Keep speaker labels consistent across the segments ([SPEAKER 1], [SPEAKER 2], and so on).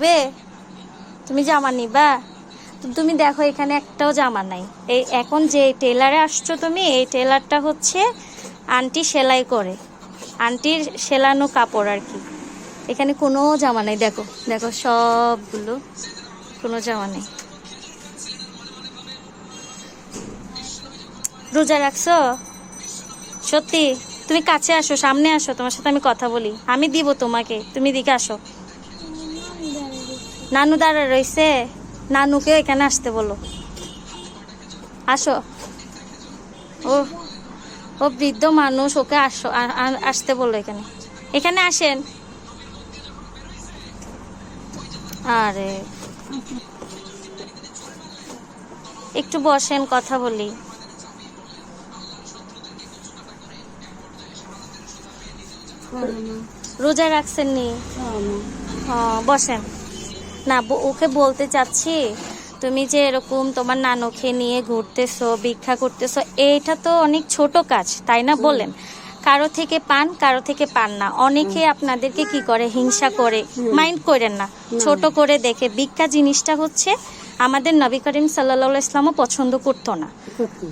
[SPEAKER 1] বে তুমি জামা নিবা? তুমি দেখো, এখানে একটাও জামা নাই। এই এখন যে টেলারে আসছো তুমি, এই টেলারটা হচ্ছে আন্টি সেলাই করে। আন্টির সেলানো কাপড় আর কি। এখানে কোনো জামা নেই, দেখো দেখো সবগুলো কোনো জামা নেই। রোজা রাখছো? সত্যি? তুমি কাছে আসো, সামনে আসো, তোমার সাথে আমি কথা বলি। আমি দিব তোমাকে, তুমি দিকে আসো। নানু দাঁড়া রইছে। নানুকে এখানে আসতে বলো। আসো। ও ও বৃদ্ধ মানুষ ওকে আসো আসতে বলো এখানে। এখানে আসেন। আরে। একটু বসেন কথা বলি। রোজা রাখছেন নি বসেন। না ওকে বলতে চাচ্ছি তুমি যে এরকম তোমার নানুকে নিয়ে ঘুরতেছো ভিক্ষা করতেছো এইটা তো অনেক ছোট কাজ তাই না বলেন? কারও থেকে পান কারও থেকে পান না। অনেকে আপনাদেরকে কি করে? হিংসা করে। মাইন্ড করেন না। ছোট করে দেখে। ভিক্ষা জিনিসটা হচ্ছে আমাদের নবী করিম সাল্লাহ ইসলামও পছন্দ করতো না।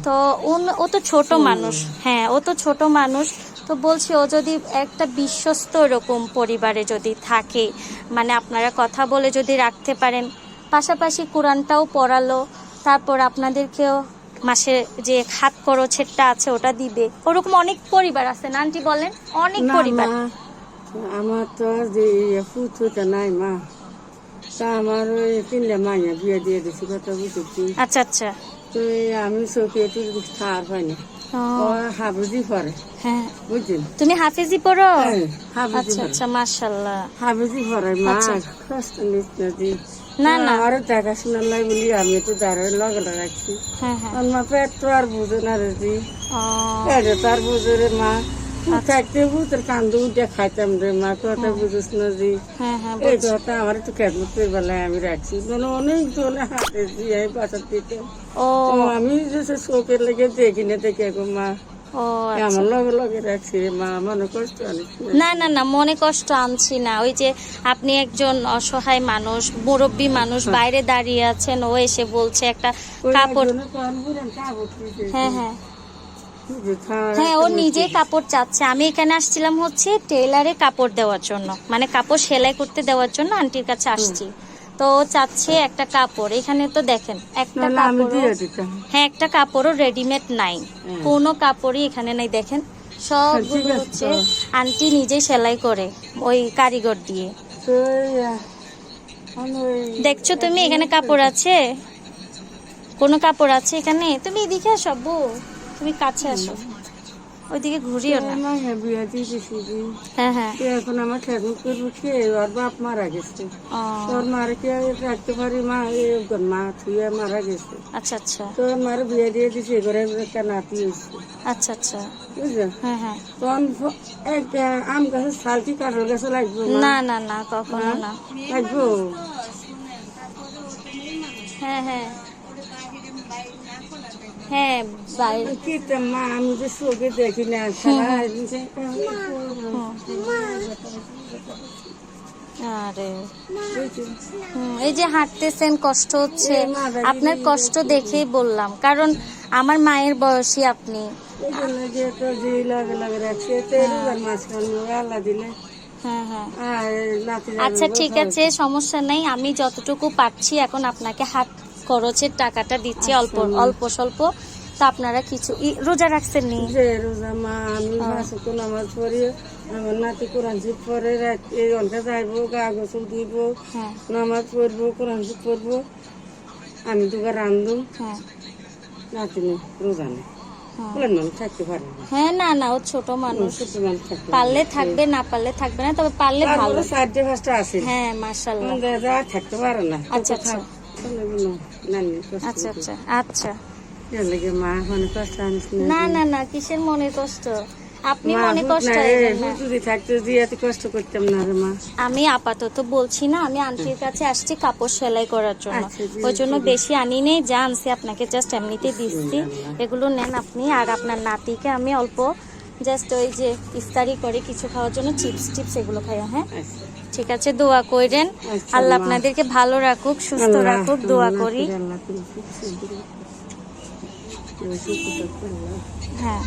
[SPEAKER 1] তো উন- ও তো ছোট মানুষ। হ্যাঁ ও তো ছোট মানুষ। তো বলছি ও যদি একটা বিশ্বস্ত এরকম পরিবারে যদি থাকে মানে আপনারা কথা বলে যদি রাখতে পারেন পাশাপাশি কোরআনটাও পড়ালো তারপর আপনাদেরকেও মাসে যে খাত খরচেরটা আছে ওটা দিবে। ওরকম অনেক পরিবার আছে না? আন্টি বলেন অনেক পরিবার।
[SPEAKER 2] আমার তো যে পুতুটা নাই মা তা আমার ওই তিনটা মাইয়া বিয়ে দিয়ে দিছি কথা বুঝেছি?
[SPEAKER 1] আচ্ছা আচ্ছা।
[SPEAKER 2] তো আমি চোখে একটু খাওয়ার পাই না।
[SPEAKER 1] ও,
[SPEAKER 2] পড়ে
[SPEAKER 1] হ্যাঁ। তুমি হাফিজি পড়ো?
[SPEAKER 2] হ্যাঁ,
[SPEAKER 1] আচ্ছা
[SPEAKER 2] পরে
[SPEAKER 1] আচ্ছা মাশাল্লাহ
[SPEAKER 2] হাবুজি পড়ে মা
[SPEAKER 1] আচ্ছা।
[SPEAKER 2] কষ্ট নিস না
[SPEAKER 1] না
[SPEAKER 2] আমারও দেখাশোনা নাই বলি আমি তো দাঁড়ে লগে রাখছি
[SPEAKER 1] হ্যাঁ হ্যাঁ।
[SPEAKER 2] মা পেট তো আর বুঝে না রে পেটে তো আর বুঝে রে মা। কান্দু উঠে খাইতাম রে মা কথা বুঝিস না
[SPEAKER 1] হ্যাঁ হ্যাঁ
[SPEAKER 2] এই কথা আমার একটু খেদমতের বেলায় আমি রাখছি। মানে অনেক জনে হাতে দিয়ে আমি দিতে আমি যে চোখের লেগে দেখি না দেখে মা।
[SPEAKER 1] না। না না মনে কষ্ট আনছি না। ওই যে আপনি একজন অসহায় মানুষ মুরব্বী মানুষ বাইরে দাঁড়িয়ে আছেন ও এসে বলছে একটা কাপড় হ্যাঁ হ্যাঁ। হ্যাঁ ও নিজেই কাপড় চাচ্ছে। আমি এখানে আসছিলাম হচ্ছে টেলারে কাপড় দেওয়ার জন্য। মানে কাপড় সেলাই করতে দেওয়ার জন্য আন্টির কাছে আসছি। তো চাচ্ছে একটা কাপড়। এখানে তো দেখেন একটা কাপড় হ্যাঁ একটা কাপড়ও রেডিমেড নাই।
[SPEAKER 2] হুম।
[SPEAKER 1] কোনো কাপড়ই এখানে নাই দেখেন।
[SPEAKER 2] ঠিক আছে
[SPEAKER 1] হচ্ছে আন্টি নিজেই সেলাই করে ওই কারিগর দিয়ে। দেখছ তুমি এখানে কাপড় আছে? কোনো কাপড় আছে এখানে? তুমি এদিকে আসো আব্বু। তুমি কাছে আসো। ওইদিকে ঘুরিও না।
[SPEAKER 2] মাইয়া বিয়া দিয়ে দিছি দি।
[SPEAKER 1] হ্যাঁ হ্যাঁ।
[SPEAKER 2] এখন আমার খেদমত করব কে ওর বাপ মারা গেছে। তোর মারে কে রাখতে পারি? মা এই মা থুয়ে মারা গেছে।
[SPEAKER 1] আচ্ছা আচ্ছা।
[SPEAKER 2] তো মার বিয়ে দিয়ে দিছে ঘরে একটা নাতি হয়েছে।
[SPEAKER 1] আচ্ছা আচ্ছা।
[SPEAKER 2] বুঝছ
[SPEAKER 1] হ্যাঁ হ্যাঁ।
[SPEAKER 2] তখন ফ- এক আহ, আম গাছের শালটি কাঠের গাছে লাগবে?
[SPEAKER 1] না না না কখনো না।
[SPEAKER 2] লাগবো?
[SPEAKER 1] হ্যাঁ হ্যাঁ। হ্যাঁ বাইরে
[SPEAKER 2] মা আমি যে চোখে দেখি না
[SPEAKER 1] আরে। হুম, এই যে হাঁটতেছেন কষ্ট হচ্ছে। আপনার কষ্ট দেখেই বললাম কারণ আমার মায়ের বয়সী আপনি। হ্যাঁ হ্যাঁ।
[SPEAKER 2] আর
[SPEAKER 1] আচ্ছা ঠিক আছে সমস্যা নেই আমি যতটুকু পাচ্ছি এখন আপনাকে হাত খরচের টাকাটা দিচ্ছি অল্প অল্প স্বল্প। তা আপনারা কিছু রোজা রাখছেন নি
[SPEAKER 2] রোজা মা আমি মাসে তো নামাজ পড়ি আমার নাতি কোরআন শিব পরে এই ঘণ্টা যাইবো গা গোসল দিব
[SPEAKER 1] হ্যাঁ।
[SPEAKER 2] নামাজ পড়ব কোরআন শিব পড়ব। আমি রান্ধুম
[SPEAKER 1] হ্যাঁ।
[SPEAKER 2] নাতি নেই রোজা নেই।
[SPEAKER 1] হ্যাঁ।
[SPEAKER 2] না
[SPEAKER 1] হ্যাঁ না না ও ছোট মানুষ। পারলে থাকবে না পারলে থাকবে না তবে পারলে ভালো।
[SPEAKER 2] চারটে পাঁচটা আছে।
[SPEAKER 1] হ্যাঁ মাশাল্লাহ
[SPEAKER 2] যা থাকতে পারে না।
[SPEAKER 1] আচ্ছা, আচ্ছা। আচ্ছা আচ্ছা আচ্ছা। না না না কিসের মনে কষ্ট? আপনি মনে কষ্ট
[SPEAKER 2] যদি থাকতে এত কষ্ট করতাম না রে মা।
[SPEAKER 1] আমি আপাতত বলছি না আমি আন্টির কাছে আসছি কাপড় সেলাই করার জন্য। ওই জন্য বেশি আনি নেই যা আনছি আপনাকে জাস্ট এমনিতে দিচ্ছি। এগুলো নেন আপনি আর আপনার নাতিকে আমি অল্প জাস্ট ওই যে ইফতারি করে কিছু খাওয়ার জন্য চিপস টিপস এগুলো খাইয়া হ্যাঁ?
[SPEAKER 2] আচ্ছা।
[SPEAKER 1] ঠিক আছে দোয়া করেন
[SPEAKER 2] আচ্ছা,
[SPEAKER 1] আল্লাহ আপনাদেরকে ভালো রাখুক সুস্থ রাখুক দোয়া করি। হ্যাঁ।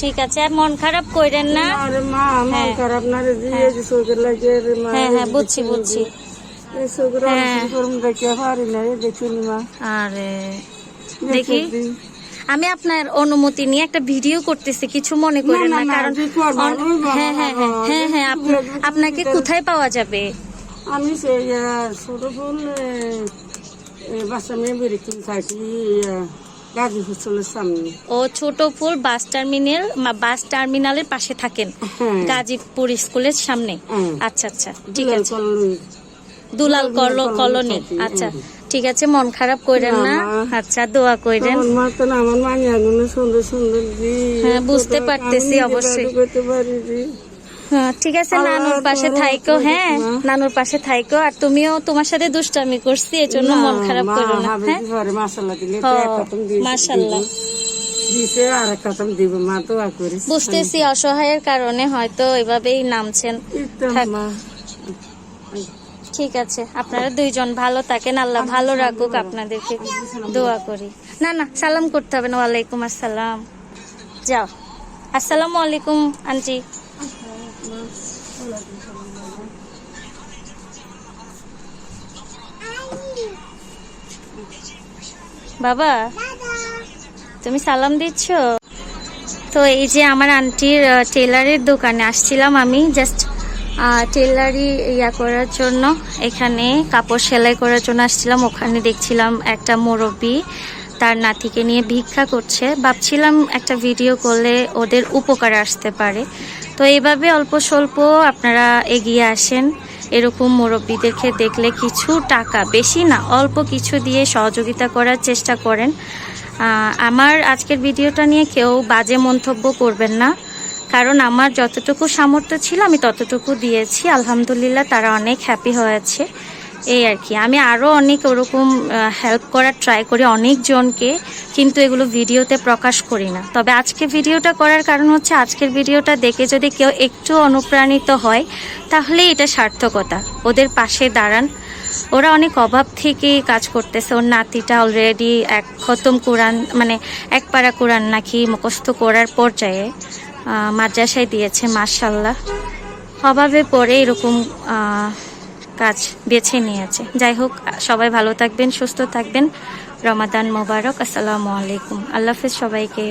[SPEAKER 1] ঠিক আছে আর মন খারাপ করেন না।
[SPEAKER 2] আরে মা মন
[SPEAKER 1] হ্যাঁ।
[SPEAKER 2] খারাপ না রে দিয়ে যে চোখের লাগে রে মা
[SPEAKER 1] হ্যাঁ হ্যাঁ বুঝছি বুঝছি।
[SPEAKER 2] এই
[SPEAKER 1] হ্যাঁ।
[SPEAKER 2] দেখে পারি না এই মা।
[SPEAKER 1] আরে
[SPEAKER 2] দেখি।
[SPEAKER 1] আমি আপনার অনুমতি নিয়ে একটা ভিডিও করতেছি কিছু মনে করেন
[SPEAKER 2] না,
[SPEAKER 1] কারণ হ্যাঁ হ্যাঁ হ্যাঁ হ্যাঁ হ্যাঁ আপনাকে কোথায় পাওয়া যাবে?
[SPEAKER 2] আমি মেয়ে বেরিয়ে থাকি
[SPEAKER 1] ও বাস টার্মিনাল বাস টার্মিনালের পাশে থাকেন
[SPEAKER 2] হ্যাঁ।
[SPEAKER 1] গাজীপুর স্কুলের সামনে। আচ্ছা আচ্ছা ঠিক আছে। দুলাল কল- কলোনি আচ্ছা। ঠিক আছে মন খারাপ করেন
[SPEAKER 2] না,
[SPEAKER 1] আচ্ছা দোয়া করেন
[SPEAKER 2] আমার মা সুন্দর সুন্দর
[SPEAKER 1] হ্যাঁ, বুঝতে পারতেছি অবশ্যই। হ্যাঁ, ঠিক আছে নানুর পাশে থাইকো হ্যাঁ নানুর পাশে থাইকো। আর তুমিও তোমার সাথে দুষ্টামি করছি এজন্য মন খারাপ করো না হ্যাঁ?
[SPEAKER 2] কি পারে মাসাল্লাহ দিলে তো এক খতম দিয়েছে,
[SPEAKER 1] মাশাআল্লাহ।
[SPEAKER 2] দিব। দিছে আর এক খতম দিব মা দোয়া করিস
[SPEAKER 1] বুঝতেছি অসহায়ের কারণে হয়তো এভাবেই নামছেন। ঠিক আছে, আপনারা দুইজন ভালো থাকেন, আল্লাহ ভালো রাখুক আপনাদেরকে, দোয়া করি। না না, সালাম করতে হবে না, ওয়ালাইকুম আসসালাম। যাও। আসসালামু আলাইকুম, আন্টি। বাবা, তুমি সালাম দিচ্ছ? তো এই যে আমার আন্টির টেলারের দোকানে আসছিলাম আমি জাস্ট টেলারি ইয়া করার জন্য এখানে কাপড় সেলাই করার জন্য আসছিলাম। ওখানে দেখছিলাম একটা মুরব্বী তার নাতিকে নিয়ে ভিক্ষা করছে। ভাবছিলাম একটা ভিডিও করলে ওদের উপকার আসতে পারে। তো এইভাবে অল্প স্বল্প আপনারা এগিয়ে আসেন। এরকম মুরব্বীদেরকে দেখলে কিছু টাকা, বেশি না, অল্প কিছু দিয়ে সহযোগিতা করার চেষ্টা করেন। আমার আজকের ভিডিওটা নিয়ে কেউ বাজে মন্তব্য করবেন না। কারণ আমার যতটুকু সামর্থ্য ছিল, আমি ততটুকু দিয়েছি। আলহামদুলিল্লাহ তারা অনেক হ্যাপি হয়েছে। এই আর কি। আমি আরও অনেক ওরকম হেল্প করার ট্রাই করি অনেকজনকে, কিন্তু এগুলো ভিডিওতে প্রকাশ করি না। তবে আজকে ভিডিওটা করার কারণ হচ্ছে, আজকের ভিডিওটা দেখে যদি কেউ একটু অনুপ্রাণিত হয়, তাহলে এটা সার্থকতা। ওদের পাশে দাঁড়ান। ওরা অনেক অভাব থেকে কাজ করতেছে। ওর নাতিটা অলরেডি এক খতম কোরআন মানে এক পারা কোরআন নাকি মুখস্থ করার পর্যায়ে। মাদ্রাসায় দিয়েছে মার্শাল্লাহ অভাবে পরে এরকম কাজ বেছে নিয়েছে। যাই হোক, সবাই ভালো থাকবেন, সুস্থ থাকবেন। রমাদান মোবারক, আসসালামু আলাইকুম। আল্লাহ হাফেজ সবাইকে।